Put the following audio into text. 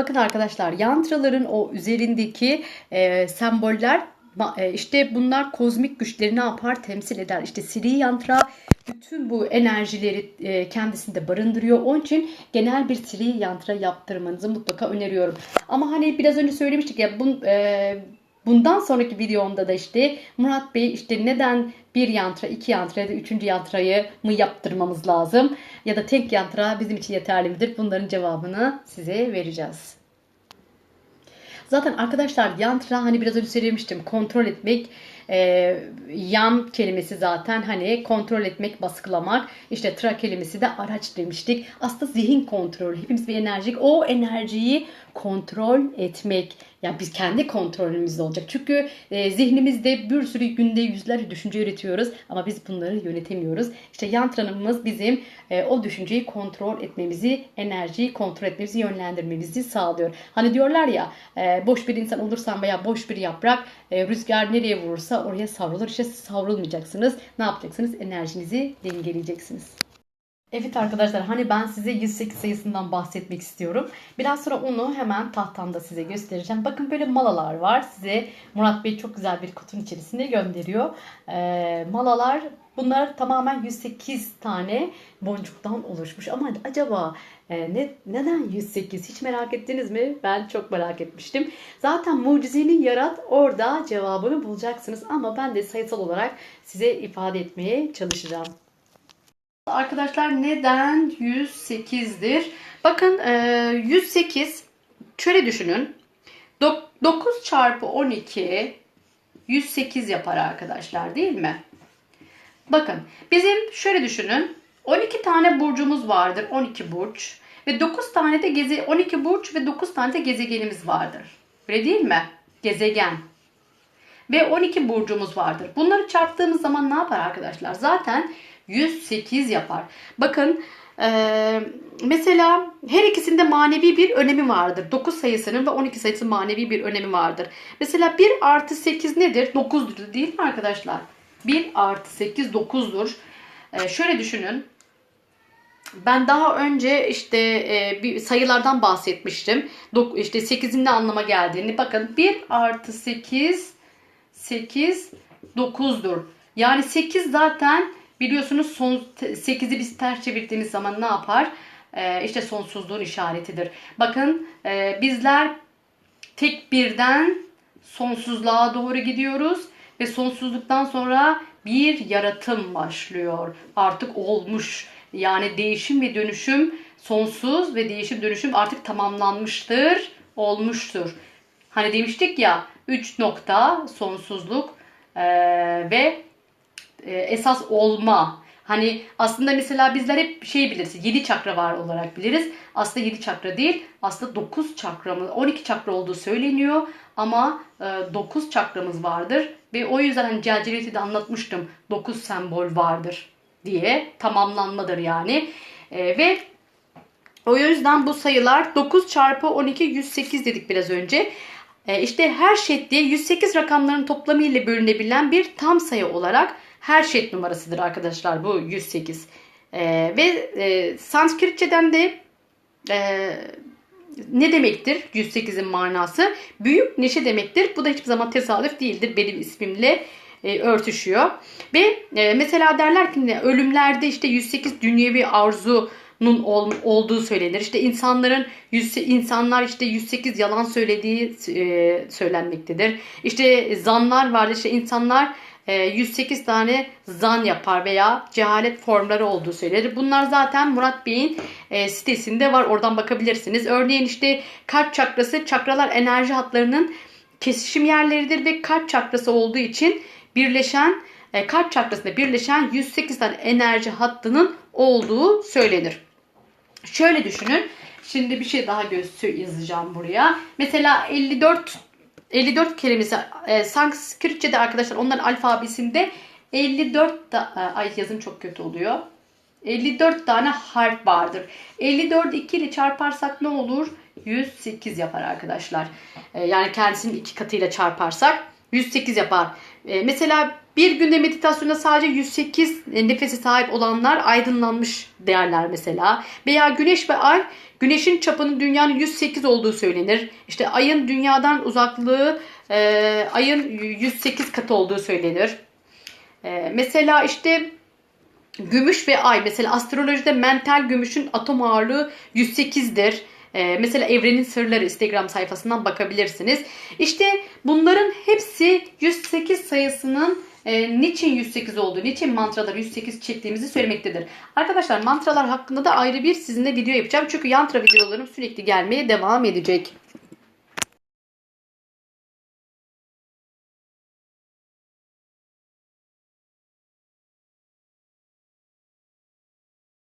Bakın arkadaşlar yantraların o üzerindeki e, semboller e, işte bunlar kozmik güçleri ne yapar temsil eder. İşte Sri yantra bütün bu enerjileri e, kendisinde barındırıyor. Onun için genel bir Sri yantra yaptırmanızı mutlaka öneriyorum. Ama hani biraz önce söylemiştik ya bun, e, bundan sonraki videomda da işte Murat Bey işte neden bir yantra, iki yantra ya da üçüncü yantrayı mı yaptırmamız lazım? Ya da tek yantra bizim için yeterli midir? Bunların cevabını size vereceğiz. Zaten arkadaşlar yantra hani biraz önce söylemiştim kontrol etmek e, yam kelimesi zaten hani kontrol etmek baskılamak. İşte tra kelimesi de araç demiştik. Aslında zihin kontrolü. Hepimiz bir enerjik. O enerjiyi kontrol etmek. Yani biz kendi kontrolümüzde olacak. Çünkü e, zihnimizde bir sürü günde yüzlerce düşünce üretiyoruz ama biz bunları yönetemiyoruz. İşte yantranımız bizim e, o düşünceyi kontrol etmemizi enerjiyi kontrol etmemizi yönlendirmemizi sağlıyor. Hani diyorlar ya e, boş bir insan olursan veya boş bir yaprak e, rüzgar nereye vurursa oraya savrulur. İşte savrulmayacaksınız. Ne yapacaksınız? Enerjinizi dengeleyeceksiniz. Evet arkadaşlar hani ben size 108 sayısından bahsetmek istiyorum. Biraz sonra onu hemen tahtamda size göstereceğim. Bakın böyle malalar var. Size Murat Bey çok güzel bir kutunun içerisinde gönderiyor. Ee, malalar bunlar tamamen 108 tane boncuktan oluşmuş. Ama acaba e, ne, neden 108 hiç merak ettiniz mi? Ben çok merak etmiştim. Zaten mucizeni yarat orada cevabını bulacaksınız. Ama ben de sayısal olarak size ifade etmeye çalışacağım. Arkadaşlar neden 108'dir? Bakın e, 108 şöyle düşünün. 9 çarpı 12 108 yapar arkadaşlar değil mi? Bakın bizim şöyle düşünün. 12 tane burcumuz vardır. 12 burç. Ve 9 tane de geze 12 burç ve 9 tane de gezegenimiz vardır. Öyle değil mi? Gezegen. Ve 12 burcumuz vardır. Bunları çarptığımız zaman ne yapar arkadaşlar? Zaten 108 yapar. Bakın ee, mesela her ikisinde manevi bir önemi vardır. 9 sayısının ve 12 sayısı manevi bir önemi vardır. Mesela 1 artı 8 nedir? 9'dur değil mi arkadaşlar? 1 artı 8 9'dur. Ee, şöyle düşünün. Ben daha önce işte e, bir sayılardan bahsetmiştim. Dok, işte 8'in ne anlama geldiğini. Bakın 1 artı 8 8 9'dur. Yani 8 zaten biliyorsunuz son 8'i biz ters çevirdiğimiz zaman ne yapar? Ee, işte sonsuzluğun işaretidir. Bakın e, bizler tek birden sonsuzluğa doğru gidiyoruz ve sonsuzluktan sonra bir yaratım başlıyor. Artık olmuş. Yani değişim ve dönüşüm sonsuz ve değişim dönüşüm artık tamamlanmıştır, olmuştur. Hani demiştik ya 3 nokta sonsuzluk ee, ve e, esas olma. Hani aslında mesela bizler hep şey biliriz. 7 çakra var olarak biliriz. Aslında 7 çakra değil. Aslında 9 çakramız, 12 çakra olduğu söyleniyor. Ama e, 9 çakramız vardır. Ve o yüzden hani Celcelit'i de anlatmıştım. 9 sembol vardır diye. Tamamlanmadır yani. E, ve o yüzden bu sayılar 9 çarpı 12 108 dedik biraz önce. E, işte her şekli 108 rakamların toplamı ile bölünebilen bir tam sayı olarak her şekl numarasıdır arkadaşlar bu 108. E, ve e, Sanskritçeden de e, ne demektir 108'in manası? Büyük neşe demektir. Bu da hiçbir zaman tesadüf değildir. Benim ismimle e, örtüşüyor. Ve e, mesela derler ki ölümlerde işte 108 dünyevi arzu nun ol, olduğu söylenir. İşte insanların insanlar işte 108 yalan söylediği e, söylenmektedir. İşte zanlar vardır. İşte insanlar 108 tane zan yapar veya cehalet formları olduğu söylenir. Bunlar zaten Murat Bey'in e, sitesinde var. Oradan bakabilirsiniz. Örneğin işte kalp çakrası çakralar enerji hatlarının kesişim yerleridir ve kalp çakrası olduğu için birleşen e, kalp çakrasında birleşen 108 tane enerji hattının olduğu söylenir. Şöyle düşünün. Şimdi bir şey daha göz yazacağım buraya. Mesela 54 54 kelimesi e, Sanskritçe'de arkadaşlar onların alfabesinde 54 da, e, ay yazım çok kötü oluyor. 54 tane harf vardır. 54 2 ile çarparsak ne olur? 108 yapar arkadaşlar. E, yani kendisinin iki katıyla çarparsak 108 yapar. E, mesela Bir günde meditasyonda sadece 108 nefese sahip olanlar aydınlanmış derler mesela. Veya güneş ve ay, güneşin çapının dünyanın 108 olduğu söylenir. İşte ayın dünyadan uzaklığı e, ayın 108 katı olduğu söylenir. E, mesela işte gümüş ve ay mesela astrolojide mental gümüşün atom ağırlığı 108'dir. Ee, mesela Evrenin Sırları Instagram sayfasından bakabilirsiniz. İşte bunların hepsi 108 sayısının e, niçin 108 olduğu, niçin mantraları 108 çektiğimizi söylemektedir. Arkadaşlar mantralar hakkında da ayrı bir sizinle video yapacağım. Çünkü yantra videolarım sürekli gelmeye devam edecek.